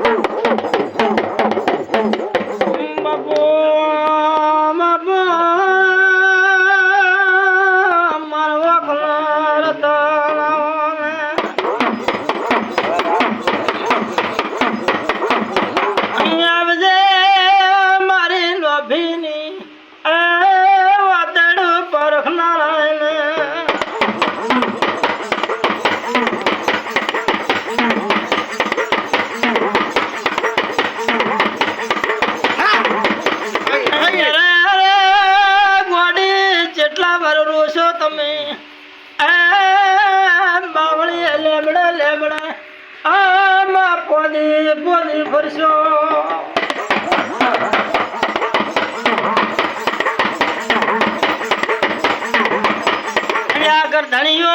Woo! જેટલા છો તમે? બાવળી લેમડે લેમડે આમાં પોદી પોદી ફરશો આગળ ધણીઓ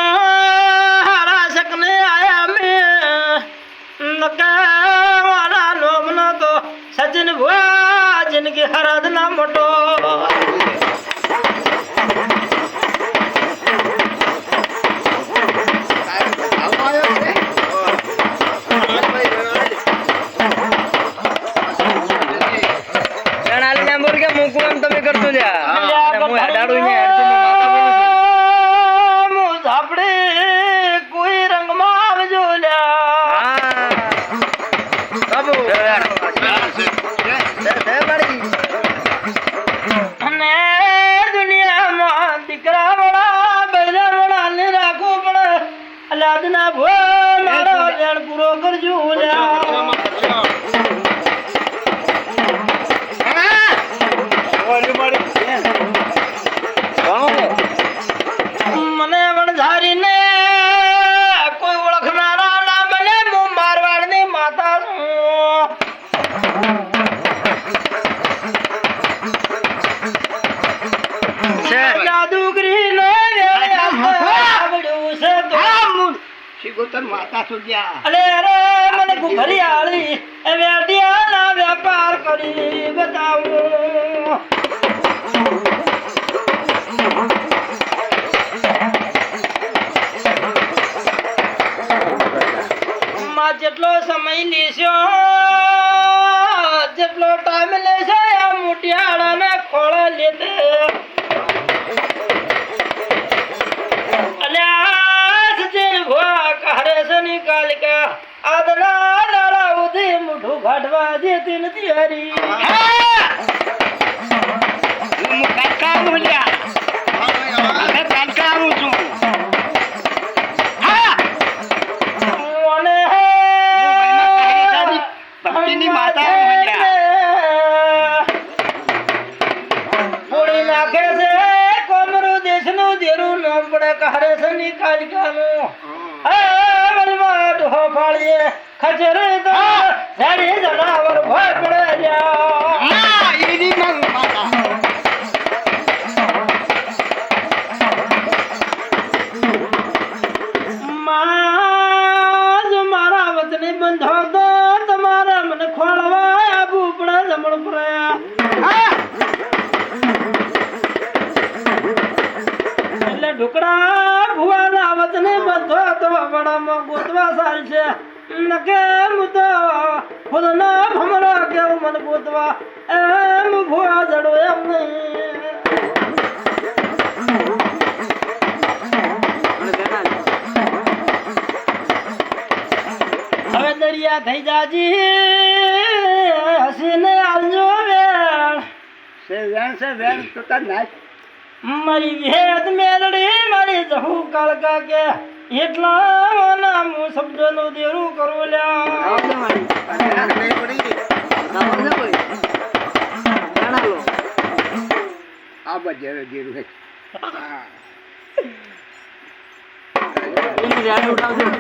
હારા શકને આયા મેં. નકાવાળા લોમનો તો સજન ભુવા જિંદગી હરાધના મોટો. ને બોલ કે મૂકું એમ તમે કરશો લ્યા અલ્યા, હું હેડાડું ને ધણીઓ, કોઈ રંગમાં આવજો લ્યા. અને દુનિયામાં દીકરા વાળા બૈરા વાળા ને રાખવું પડે. અલાદના ભો મારો પૂરો કરજો તો માતા સુજ્યા અલે અરે મને ઘુઘરી આળી એ વેડિયાના વેપાર કરી બતાવું. માં જેટલો સમય લેશો જેટલો ટાઈમ લેશે આ મુટિયાળાને ખોળા લીધે. ગાઢવા દેતી નથી હરી. હું કાકા બોલ્યા હવે કાકા છું છે હે ખચરે તો ઝાડી જનાવર લ્યા હા એની મંગ માતા માં જો મારા ને બધો તો વડામાં ગોતવા છે. નકે હું તો? ખુદનો ભમરો કેવું મન ગોતવા? એમ ભુવા જડો એમ નહીં. હવે દરિયા થઈ જાજી. હસીને આવજો વેણ. સે વેણ સે વેણ, તો તાર નાચ મારી વેદ મેલડી, મારી જહુ કાળકા કે એટલા નામ હું શબ્દનું દેરું કરું લ્યા. આ બજે જીરું હે. રમવું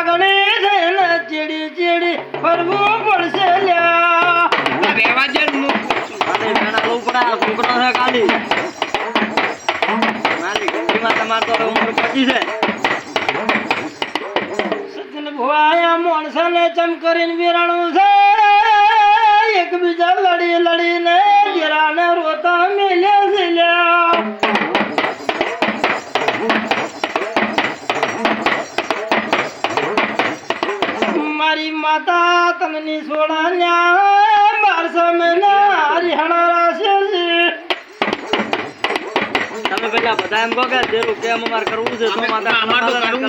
લાગણી છે ને ચીડી ફરવું પડશે લ્યા. છોકરો છે. મારી તમારે તો ઉંમર પચી છે. ભુવાયા માણસાને ચમ કરીને વિરાણું છે. મારી માતા તમની સોડાન્યા બારસો મહિના હરિહણા રાશે છે તમે પેલા બધા એમ કહો કે જેલું કેમ અમારે કરવું છે તો માતા અમારે તો કરવું